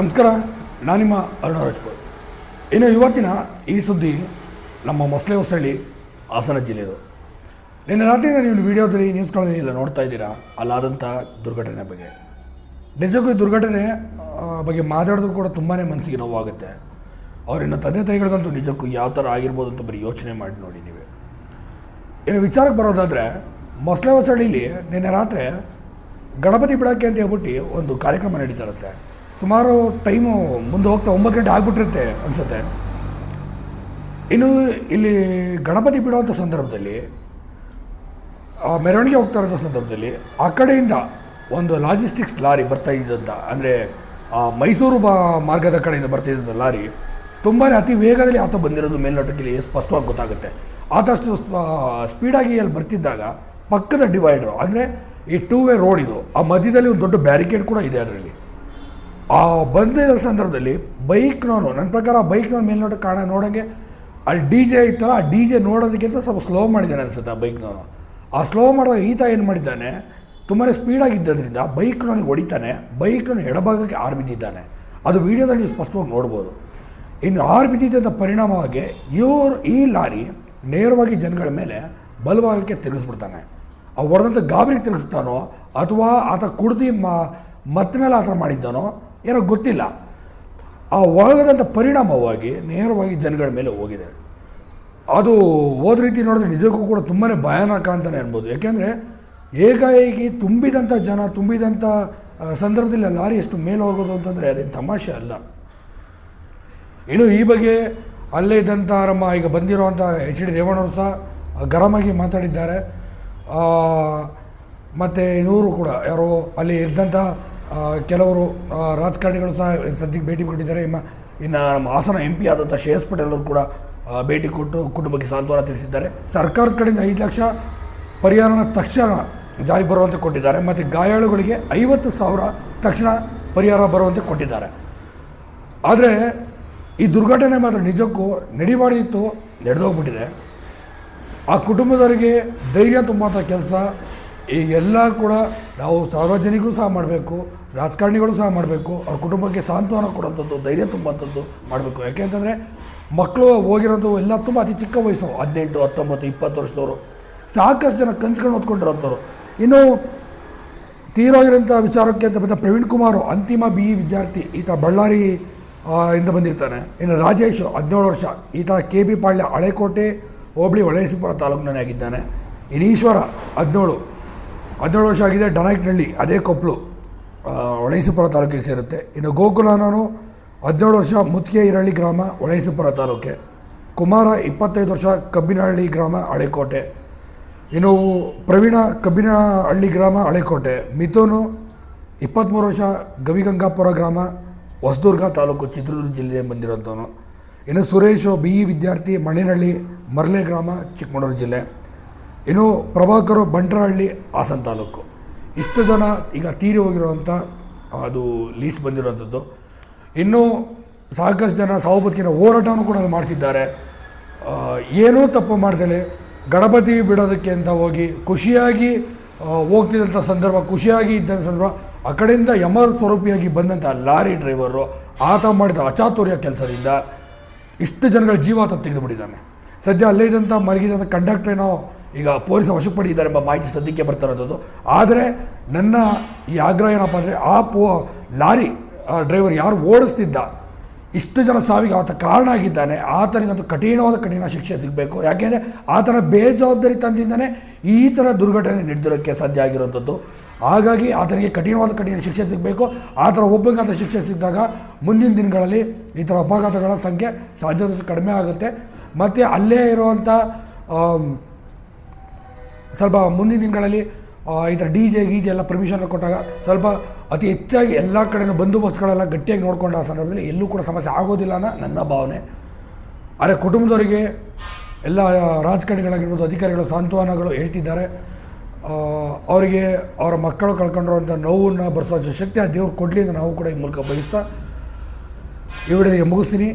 ನಮಸ್ಕಾರ, ನಾನು ನಿಮ್ಮ ಅರುಣ ರಾಜ್ಪೂರ್ ಇನ್ನು ಇವತ್ತಿನ ಈ ಸುದ್ದಿ ನಮ್ಮ ಮೊಸಳೆ ಹೊಸಳ್ಳಿ, ಹಾಸನ ಜಿಲ್ಲೆಯದು ನಿನ್ನೆ ರಾತ್ರಿಯಿಂದ ನೀವು ವಿಡಿಯೋದಲ್ಲಿ ನ್ಯೂಸ್ಗಳಲ್ಲಿ ಎಲ್ಲ ನೋಡ್ತಾ ಇದ್ದೀರಾ? ಅಲ್ಲಾದಂಥ ದುರ್ಘಟನೆ ಬಗ್ಗೆ. ನಿಜಕ್ಕೂ ದುರ್ಘಟನೆ ಬಗ್ಗೆ ಮಾತಾಡೋದು ಕೂಡ ತುಂಬಾ ಮನಸ್ಸಿಗೆ ನೋವಾಗುತ್ತೆ. ಅವರಿನ್ನ ತಂದೆ ತಾಯಿಗಳಿಗಂತೂ ನಿಜಕ್ಕೂ ಯಾವ ಥರ ಆಗಿರ್ಬೋದು ಅಂತ ಬರೀ ಯೋಚನೆ ಮಾಡಿ ನೋಡಿ ನೀವೇ. ಇನ್ನು ವಿಚಾರಕ್ಕೆ ಬರೋದಾದರೆ, ಮೊಸಳೆ ಹೊಸಳ್ಳಿಲಿ ನಿನ್ನೆ ರಾತ್ರಿ ಗಣಪತಿ ಬಿಡೋಕ್ಕೆ ಅಂತ ಹೇಳ್ಬಿಟ್ಟು ಒಂದು ಕಾರ್ಯಕ್ರಮ ನಡೀತಾ ಇರುತ್ತೆ. ಸುಮಾರು ಟೈಮು ಮುಂದೆ ಹೋಗ್ತಾ ಒಂಬತ್ತು ಗಂಟೆ ಆಗ್ಬಿಟ್ಟಿರುತ್ತೆ ಅನಿಸುತ್ತೆ. ಇನ್ನು ಇಲ್ಲಿ ಗಣಪತಿ ಬಿಡುವಂಥ ಸಂದರ್ಭದಲ್ಲಿ ಮೆರವಣಿಗೆ ಹೋಗ್ತಾ ಇರೋಂಥ ಸಂದರ್ಭದಲ್ಲಿ ಆ ಕಡೆಯಿಂದ ಒಂದು ಲಾಜಿಸ್ಟಿಕ್ಸ್ ಲಾರಿ ಬರ್ತಾ ಇದ್ದಂಥ ಅಂದರೆ ಆ ಮೈಸೂರು ಮಾರ್ಗದ ಕಡೆಯಿಂದ ಬರ್ತಾ ಬರ್ತಿದ್ದಂಥ ಲಾರಿ ತುಂಬಾ ಅತಿ ವೇಗದಲ್ಲಿ ಆತ ಬಂದಿರೋದು ಮೇಲ್ನೋಟಕ್ಕೆ ಸ್ಪಷ್ಟವಾಗಿ ಗೊತ್ತಾಗುತ್ತೆ. ಆದಷ್ಟು ಸ್ಪೀಡಾಗಿ ಅಲ್ಲಿ ಬರ್ತಿದ್ದಾಗ ಪಕ್ಕದ ಡಿವೈಡರು ಅಂದರೆ ಈ ಟೂ ವೇ ರೋಡ್ ಇದು. ಆ ಮಧ್ಯದಲ್ಲಿ ಒಂದು ದೊಡ್ಡ ಬ್ಯಾರಿಕೇಡ್ ಕೂಡ ಇದೆ ಅದರಲ್ಲಿ. ಆ ಬಂದಿದ್ದ ಸಂದರ್ಭದಲ್ಲಿ ಬೈಕ್ನವನು ನನ್ನ ಪ್ರಕಾರ ಬೈಕ್ನವ್ನು ಮೇಲ್ನೋಟ ಕಾಣ ನೋಡೋಂಗೆ, ಅಲ್ಲಿ ಡಿ ಜೆ ಇತ್ತಲ್ಲ, ಆ ಡಿ ಜೆ ನೋಡೋದಕ್ಕಿಂತ ಸ್ವಲ್ಪ ಸ್ಲೋ ಮಾಡಿದ್ದಾನೆ ಅನಿಸುತ್ತೆ ಆ ಬೈಕ್ನವನು ಆ ಸ್ಲೋ ಮಾಡಿದಾಗ ಈತ ಏನು ಮಾಡಿದ್ದಾನೆ ತುಂಬಾ ಸ್ಪೀಡಾಗಿದ್ದರಿಂದ ಬೈಕ್ನವನಿಗೆ ಹೊಡಿತಾನೆ ಬೈಕ್ನ ಎಡಭಾಗಕ್ಕೆ ಆರು ಬಿದ್ದಿದ್ದಾನೆ. ಅದು ವೀಡಿಯೋದಲ್ಲಿ ನೀವು ಸ್ಪಷ್ಟವಾಗಿ ನೋಡ್ಬೋದು. ಇನ್ನು ಆರು ಬಿದ್ದಿದ್ದಂಥ ಪರಿಣಾಮವಾಗಿ ಇವರು ಈ ಲಾರಿ ನೇರವಾಗಿ ಜನಗಳ ಮೇಲೆ ಬಲಭಾಗಕ್ಕೆ ತಿರುಗಿಸ್ಬಿಡ್ತಾನೆ. ಆ ಹೊಡೆದಂಥ ಗಾಬರಿಗೆ ತಿರುಗಿಸ್ತಾನೋ, ಅಥವಾ ಆತ ಕುಡ್ದು ಮ ಮತ್ತಿನಲ್ಲಿ ಆ ಥರ ಮಾಡಿದ್ದಾನೋ ಏನೋ ಗೊತ್ತಿಲ್ಲ. ಆ ಒಳಗದಂಥ ಪರಿಣಾಮವಾಗಿ ನೇರವಾಗಿ ಜನಗಳ ಮೇಲೆ ಹೋಗಿದೆ. ಅದು ಹೋದ ರೀತಿ ನೋಡಿದ್ರೆ ನಿಜಕ್ಕೂ ಕೂಡ ತುಂಬಾ ಭಯಾನಕ ಅಂತಲೇ ಅನ್ಬೋದು. ಯಾಕೆಂದರೆ ಏಕಾಏಕಿ ತುಂಬಿದಂಥ ಜನ ತುಂಬಿದಂಥ ಸಂದರ್ಭದಲ್ಲಿ ಲಾರಿ ಎಷ್ಟು ಮೇಲೆ ಹೋಗೋದು ಅಂತಂದರೆ ಅದೇನು ತಮಾಷೆ ಅಲ್ಲ. ಇನ್ನು ಈ ಬಗ್ಗೆ ಅಲ್ಲೇ ಇದ್ದಂಥ ನಮ್ಮ ಈಗ ಬಂದಿರುವಂಥ ಎಚ್ ಡಿ ರೇವಣ್ಣವರು ಸಹ ಗರಮಾಗಿ ಮಾತಾಡಿದ್ದಾರೆ. ಮತ್ತು ಇನ್ನೂರು ಕೂಡ ಯಾರೋ ಅಲ್ಲಿ ಇದ್ದಂಥ ಕೆಲವರು ರಾಜಕಾರಣಿಗಳು ಸಹ ಸದ್ಯಕ್ಕೆ ಭೇಟಿ ಕೊಟ್ಟಿದ್ದಾರೆ. ಇನ್ನು ಇನ್ನು ನಮ್ಮ ಹಾಸನ ಎಂ ಪಿ ಆದಂಥ ಶ್ರೇಯಸ್ ಪಟೇಲ್ ಅವರು ಕೂಡ ಭೇಟಿ ಕೊಟ್ಟು ಕುಟುಂಬಕ್ಕೆ ಸಾಂತ್ವನ ತಿಳಿಸಿದ್ದಾರೆ. ಸರ್ಕಾರದ ಕಡೆಯಿಂದ ಐದು ಲಕ್ಷ ಪರಿಹಾರನ ತಕ್ಷಣ ಜಾರಿ ಬರುವಂತೆ ಕೊಟ್ಟಿದ್ದಾರೆ. ಮತ್ತು ಗಾಯಾಳುಗಳಿಗೆ ಐವತ್ತು ಸಾವಿರ ತಕ್ಷಣ ಪರಿಹಾರ ಬರುವಂತೆ ಕೊಟ್ಟಿದ್ದಾರೆ. ಆದರೆ, ಈ ದುರ್ಘಟನೆ ಮಾತ್ರ ನಿಜಕ್ಕೂ ನಡಿಬಾರ್ದಿತ್ತು ನಡೆದೋಗ್ಬಿಟ್ಟಿದೆ. ಆ ಕುಟುಂಬದವರಿಗೆ ಧೈರ್ಯ ತುಂಬುವಂಥ ಕೆಲಸ, ಈ ಎಲ್ಲ ಕೂಡ ನಾವು ಸಾರ್ವಜನಿಕರು ಸಹ ಮಾಡಬೇಕು. ರಾಜಕಾರಣಿಗಳು ಸಹ ಮಾಡಬೇಕು, ಅವ್ರ ಕುಟುಂಬಕ್ಕೆ ಸಾಂತ್ವನ ಕೊಡುವಂಥದ್ದು, ಧೈರ್ಯ ತುಂಬುವಂಥದ್ದು ಮಾಡಬೇಕು. ಯಾಕೆ ಅಂತಂದರೆ ಮಕ್ಕಳು ಹೋಗಿರೋದು ಎಲ್ಲ ತುಂಬ ಅತಿ ಚಿಕ್ಕ ವಯಸ್ಸು, ಹದಿನೆಂಟು, ಹತ್ತೊಂಬತ್ತು, ಇಪ್ಪತ್ತು ವರ್ಷದವರು. ಸಾಕಷ್ಟು ಜನ ಕಂಚ್ಕೊಂಡು ಹೊತ್ಕೊಂಡಿರೋಂಥವ್ರು. ಇನ್ನು ತೀರೋಗಿರೋಂಥ ವಿಚಾರಕ್ಕೆ ಅಂತ ಬಂದ ಪ್ರವೀಣ್ ಕುಮಾರ್ ಅಂತಿಮ ಬಿ ಇ ವಿದ್ಯಾರ್ಥಿ, ಈತ ಬಳ್ಳಾರಿ ಇಂದ ಬಂದಿರ್ತಾನೆ. ಇನ್ನು ರಾಜೇಶ್ ಹದಿನೇಳು ವರ್ಷ, ಈತ ಕೆ ಬಿ ಪಾಳ್ಯ ಹಳೆಕೋಟೆ, ಹೋಬಳಿ ಹೊಳೆಸಿಪುರ ತಾಲೂಕಿನಲ್ಲಿ ಆಗಿದ್ದಾನೆ ಇನ್ನು ಈಶ್ವರ ಹದಿನೇಳು ಹದಿನೇಳು ವರ್ಷ ಆಗಿದೆ, ಡನಾಯ್ಕನಹಳ್ಳಿ, ಅದೇ ಕೊಪ್ಪಳು ಹೊಳೆಸಿಪುರ ತಾಲೂಕಿಗೆ ಸೇರುತ್ತೆ. ಇನ್ನು ಗೋಕುಲನನು ಹದಿನೇಳು ವರ್ಷ ಮುತ್ತಿಗೆ ಇರಳ್ಳಿ ಗ್ರಾಮ ಹೊಳೆಸಪುರ ತಾಲೂಕೆ. ಕುಮಾರ ಇಪ್ಪತ್ತೈದು ವರ್ಷ ಕಬ್ಬಿನಹಳ್ಳಿ ಗ್ರಾಮ, ಹಳೆಕೋಟೆ. ಇನ್ನು ಪ್ರವೀಣ ಕಬ್ಬಿನಹಳ್ಳಿ ಗ್ರಾಮ, ಹಳೆಕೋಟೆ. ಮಿಥುನು ಇಪ್ಪತ್ತ್ಮೂರು ವರ್ಷ ಗವಿಗಂಗಾಪುರ ಗ್ರಾಮ, ಹೊಸದುರ್ಗ ತಾಲೂಕು, ಚಿತ್ರದುರ್ಗ ಜಿಲ್ಲೆಯ ಬಂದಿರೋಂಥವನು. ಇನ್ನು ಸುರೇಶ್, ಬಿ ಇ ವಿದ್ಯಾರ್ಥಿ ಮಣಿನಹಳ್ಳಿ ಮರ್ಲೆ ಗ್ರಾಮ, ಚಿಕ್ಕಮಗಳೂರು ಜಿಲ್ಲೆ. ಇನ್ನು ಪ್ರಭಾಕರು ಬಂಟ್ರಹಳ್ಳಿ, ಹಾಸನ ತಾಲೂಕು. ಇಷ್ಟು ಜನ ಈಗ ತೀರಿ ಹೋಗಿರುವಂಥ ಅದು ಲೀಸ್ಟ್ ಬಂದಿರುವಂಥದ್ದು. ಇನ್ನೂ ಸಾಕಷ್ಟು ಜನ ಸಾವು ಬದುಕಿನ ಹೋರಾಟವನ್ನು ಕೂಡ ಮಾಡ್ತಿದ್ದಾರೆ. ಏನೂ ತಪ್ಪು ಮಾಡ್ದಲೆ ಗಣಪತಿ ಬಿಡೋದಕ್ಕೆ ಅಂತ ಹೋಗಿ ಖುಷಿಯಾಗಿ ಹೋಗ್ತಿದ್ದಂಥ ಸಂದರ್ಭ, ಖುಷಿಯಾಗಿ ಇದ್ದಂಥ ಸಂದರ್ಭ, ಆ ಕಡೆಯಿಂದ ಯಮರ್ ಸ್ವರೂಪಿಯಾಗಿ ಬಂದಂಥ ಲಾರಿ ಡ್ರೈವರು ಆತ ಮಾಡಿದ ಅಚಾತುರ್ಯ ಕೆಲಸದಿಂದ ಇಷ್ಟು ಜನಗಳ ಜೀವ ಆತ ತೆಗೆದುಬಿಟ್ಟಿದ್ದಾನೆ. ಸದ್ಯ ಅಲ್ಲೇ ಇದ್ದಂಥ ಮಲಗಿದಂಥ ಕಂಡಕ್ಟರ್ ಏನೋ ಈಗ ಪೊಲೀಸರು ವಶಕ್ಕೆ ಪಡೆದಿದ್ದಾರೆ ಎಂಬ ಮಾಹಿತಿ ಸದ್ಯಕ್ಕೆ ಬರ್ತಾ ಇರೋದು. ಆದರೆ ನನ್ನ ಈ ಆಗ್ರಹ ಏನಪ್ಪ ಅಂದರೆ ಆ ಪೋ ಲಾರಿ ಡ್ರೈವರ್ ಯಾರು ಓಡಿಸ್ತಿದ್ದ, ಇಷ್ಟು ಜನ ಸಾವಿಗೆ ಆತ ಕಾರಣ ಆಗಿದ್ದಾನೆ. ಆತನಿಗಂತೂ ಕಠಿಣವಾದ ಕಠಿಣ ಶಿಕ್ಷೆ ಸಿಗಬೇಕು. ಯಾಕೆಂದರೆ ಆತನ ಬೇಜವಾಬ್ದಾರಿ ತಂದಿಂದನೇ ಈ ಥರ ದುರ್ಘಟನೆ ನಡೆದಿರೋಕ್ಕೆ ಸಾಧ್ಯ ಆಗಿರುವಂಥದ್ದು. ಹಾಗಾಗಿ ಆತನಿಗೆ ಕಠಿಣವಾದ ಕಠಿಣ ಶಿಕ್ಷೆ ಸಿಗಬೇಕು. ಆ ಥರ ಒಬ್ಬಂಗಾದ ಶಿಕ್ಷೆ ಸಿಕ್ಕಿದಾಗ ಮುಂದಿನ ದಿನಗಳಲ್ಲಿ ಈ ಥರ ಅಪಘಾತಗಳ ಸಂಖ್ಯೆ ಸಾಧ್ಯದಷ್ಟು ಕಡಿಮೆ ಆಗುತ್ತೆ. ಮತ್ತು ಅಲ್ಲೇ ಇರುವಂಥ ಸ್ವಲ್ಪ ಮುಂದಿನ ದಿನಗಳಲ್ಲಿ ಈ ಥರ ಡಿ ಜೆ ಗೀಜೆ ಎಲ್ಲ ಪರ್ಮಿಷನ್ ಕೊಟ್ಟಾಗ ಸ್ವಲ್ಪ ಅತಿ ಹೆಚ್ಚಾಗಿ ಎಲ್ಲ ಕಡೆಯೂ ಬಂದೋಬಸ್ತ್ಗಳೆಲ್ಲ ಗಟ್ಟಿಯಾಗಿ ನೋಡ್ಕೊಂಡ ಸಂದರ್ಭದಲ್ಲಿ ಎಲ್ಲೂ ಕೂಡ ಸಮಸ್ಯೆ ಆಗೋದಿಲ್ಲ ಅನ್ನೋ ನನ್ನ ಭಾವನೆ. ಆದರೆ ಕುಟುಂಬದವರಿಗೆ ಎಲ್ಲ ರಾಜಕಾರಣಿಗಳಾಗಿರ್ಬೋದು, ಅಧಿಕಾರಿಗಳು, ಸಾಂತ್ವನಗಳು ಹೇಳ್ತಿದ್ದಾರೆ. ಅವರಿಗೆ ಅವರ ಮಕ್ಕಳು ಕಳ್ಕೊಂಡಿರುವಂಥ ನೋವನ್ನು ಬರೆಸೋ ಶಕ್ತಿ ಆ ದೇವ್ರು ಕೊಡಲಿ ಅಂತ ನಾವು ಕೂಡ ಈ ಮೂಲಕ ಬಯಸ್ತಾ ಈ ವಿಡಿಯೋಗೆ ಮುಗಿಸ್ತೀನಿ.